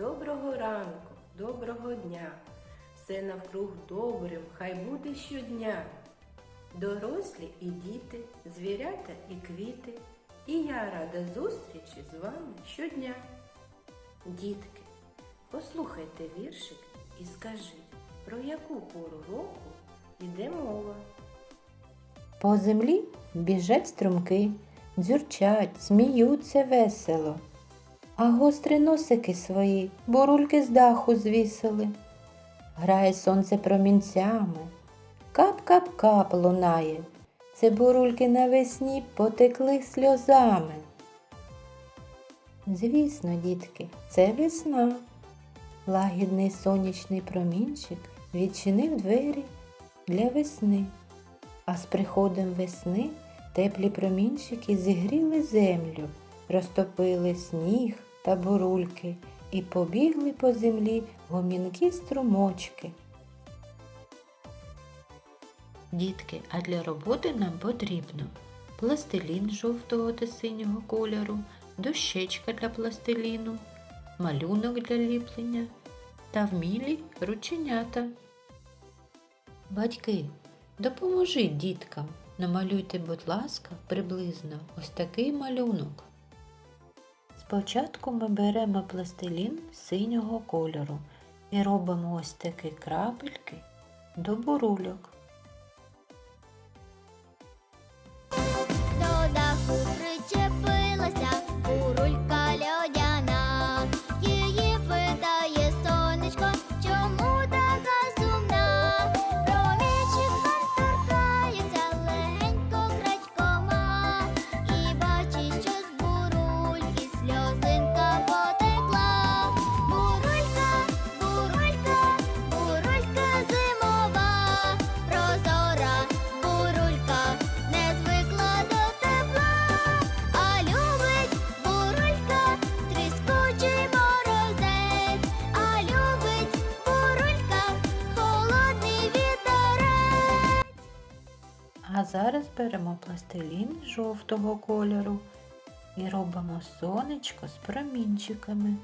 доброго ранку, доброго дня. Все навкруг добрим, хай буде щодня. Дорослі і діти, звірята і квіти. І я рада зустрічі з вами щодня. Дітки, послухайте віршик і скажіть, про яку пору року йде мова. По землі біжать струмки, дзюрчать, сміються весело, а гострі носики свої бурульки з даху звісили. Грає сонце промінцями, кап-кап-кап лунає. Це бурульки навесні потекли сльозами. Звісно, дітки, це весна. Лагідний сонячний промінчик відчинив двері для весни. А з приходом весни теплі промінчики зігріли землю, розтопили сніг та бурульки і побігли по землі гомінкі струмочки. Дітки, а для роботи нам потрібно пластилін жовтого та синього кольору, дощечка для пластиліну, малюнок для ліплення та вмілі рученята. Батьки, допоможіть діткам. Намалюйте, будь ласка, приблизно ось такий малюнок. Спочатку ми беремо пластилін синього кольору і робимо ось такі крапельки до бурульок. А зараз беремо пластилін жовтого кольору і робимо сонечко з промінчиками.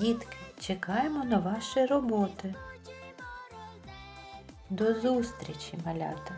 Дітки, чекаємо на ваші роботи. До зустрічі, малята!